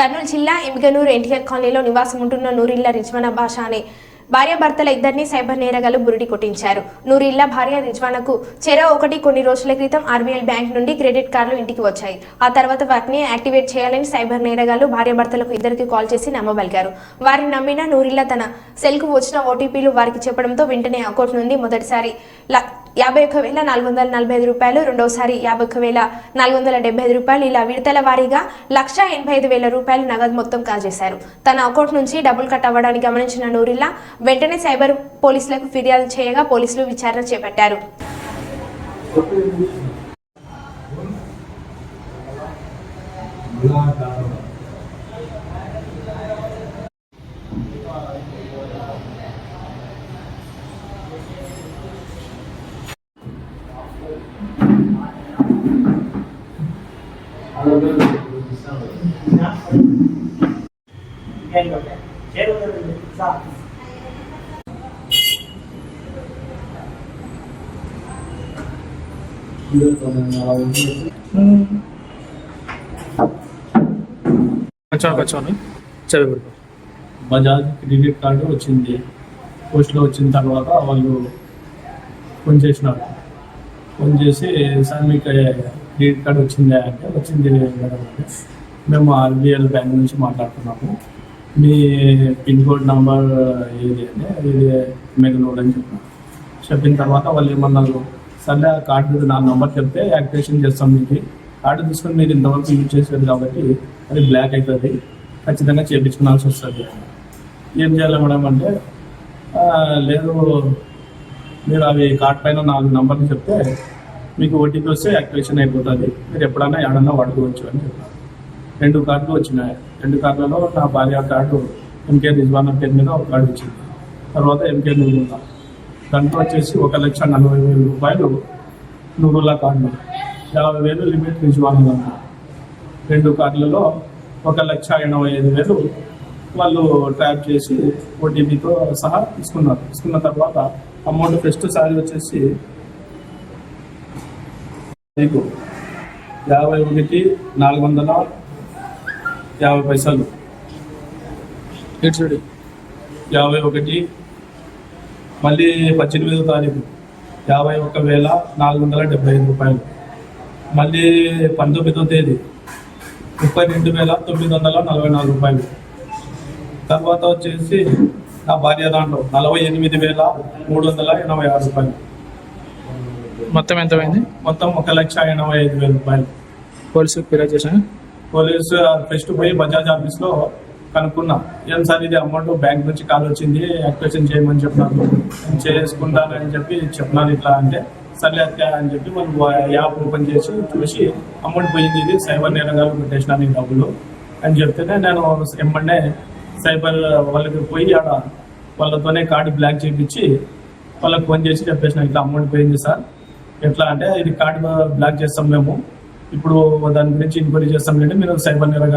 కర్నూలు జిల్లా ఎమ్మిగనూరు ఎన్టీఆర్ కాలనీలో నివాసం ఉంటున్న నూరిల్లా రిజ్వానా భాష అనే భార్యాభర్తల ఇద్దరిని సైబర్ నేరగాలు బురిడి కొట్టించారు. నూరిల్ల భార్య రిజ్వానాకు చెర ఒకటి కొన్ని రోజుల క్రితం ఆర్బీఎల్ బ్యాంక్ నుండి క్రెడిట్ కార్డులు ఇంటికి వచ్చాయి. ఆ తర్వాత వాటిని యాక్టివేట్ చేయాలని సైబర్ నేరగాలు భార్యాభర్తలకు ఇద్దరికి కాల్ చేసి నమ్మబలిగారు. వారిని నమ్మిన నూరిల్ల తన సెల్కు వచ్చిన ఓటీపీలు వారికి చెప్పడంతో వెంటనే అకౌంట్ నుండి మొదటిసారి యాభై ఒక్క వేల నాలుగు వందల నలభై ఐదు రూపాయలు రెండవసారి యాభై ఒక్క వేల నాలుగు వందల డెబ్బై ఐదు రూపాయలు ఇలా విడతల వారీగా లక్ష ఎనభై ఐదు వేల రూపాయలు నగదు మొత్తం కాజేశారు. తన అకౌంట్ నుంచి డబ్బులు కట్ అవ్వడానికి గమనించిన నూరిల్లా వెంటనే సైబర్ పోలీసులకు ఫిర్యాదు చేయగా పోలీసులు విచారణ చేపట్టారు. కొంచెం బజాజ్ క్రెడిట్ కార్డు వచ్చింది పోస్ట్లో వచ్చిన తర్వాత వాళ్ళు ఫోన్ చేసినారు ఫోన్ చేసి సార్ మీకు క్రెడిట్ కార్డు వచ్చిందా అంటే వచ్చింది మేడం మేము ఆర్బిఎల్ బ్యాంక్ నుంచి మాట్లాడుతున్నాము. మీ పిన్ కోడ్ నంబర్ ఏది అంటే ఇది మెగనోడ్ అని చెప్పిన చెప్పిన తర్వాత వాళ్ళు ఏమన్నారు సర్లే ఆ కార్డు నా నంబర్ చెప్తే యాక్టివేషన్ చేస్తాం మీకు. కార్డు తీసుకొని మీరు ఇంతవరకు యూజ్ చేసేది కాబట్టి అది బ్లాక్ అవుతుంది ఖచ్చితంగా చేయించుకోవాల్సి వస్తుంది. ఏం చేయాలి మేడం అంటే లేదు మీరు అవి కార్డ్ పైన నాలుగు నంబర్లు చెప్తే మీకు ఓటీపీ వస్తే యాక్టివేషన్ అయిపోతుంది. మీరు ఎప్పుడైనా ఏడన్నా వాడుకోవచ్చు అని చెప్పారు. రెండు కార్డులు వచ్చినాయి. రెండు కార్డులలో నా భార్య కార్డు ఎంకే రిజ్వానా పేరు మీద ఒక కార్డు వచ్చింది. తర్వాత ఎంకే నూరుల్లా దాంట్లో వచ్చేసి ఒక లక్ష నలభై వేల రూపాయలు నూరుల్లా కార్డు. యాభై వేలు లిమిట్ రిజ్వానా రెండు కార్డులలో ఒక లక్ష ఎనభై ఐదు వేలు వాళ్ళు ట్రాప్ చేసి ఓటీపీతో సహా తీసుకున్నారు. తీసుకున్న తర్వాత అమౌంట్ ఫస్ట్ సారి వచ్చేసి మీకు యాభై ఒకటి నాలుగు వందల యాభై పైసలు. చూడు యాభై ఒకటి మళ్ళీ పద్దెనిమిదో తారీఖు యాభై ఒక్క వేల నాలుగు వందల డెబ్బై ఐదు రూపాయలు. మళ్ళీ పంతొమ్మిదో తేదీ ముప్పై రెండు వేల తొమ్మిది వందల నలభై నాలుగు రూపాయలు. తర్వాత వచ్చేసి నా భార్య దాంట్లో నలభై ఎనిమిది వేల మూడు వందల ఎనభై ఆరు రూపాయలు. మొత్తం ఎంత అయింది మొత్తం ఒక లక్ష ఎనభై ఐదు వేల రూపాయలు. పోలీసులకు ఫిర్యాదు చేశాను పోలీసు ఫస్ట్ పోయి బజాజ్ ఆఫీస్లో కనుక్కున్నా. ఏం సార్ ఇది అమౌంట్ బ్యాంక్ నుంచి కాల్ వచ్చింది యాక్టివేషన్ చేయమని చెప్పినారు నేను చేసుకుంటానని చెప్పి చెప్పినాను ఇట్లా అంటే సర్లే అక్క అని చెప్పి మనం యాప్ ఓపెన్ చేసి చూసి అమౌంట్ పోయింది ఇది సైబర్ నేరగాలు పెట్టేసినాను ఈ డబ్బులు అని చెప్తేనే నేను ఎమ్మడే సైబర్ వాళ్ళకి పోయి ఆడ వాళ్ళతోనే కార్డు బ్లాక్ చేయించి వాళ్ళకి ఫోన్ చేసి చెప్పేసిన ఇట్లా అమౌంట్ పోయింది సార్. ఎట్లా అంటే ఇది కార్డు బ్లాక్ చేస్తాం మేము. ఇప్పుడు దాని గురించి ఎంక్వైరీ చేస్తాం లేండి మీరు సైబర్ నిరగాలి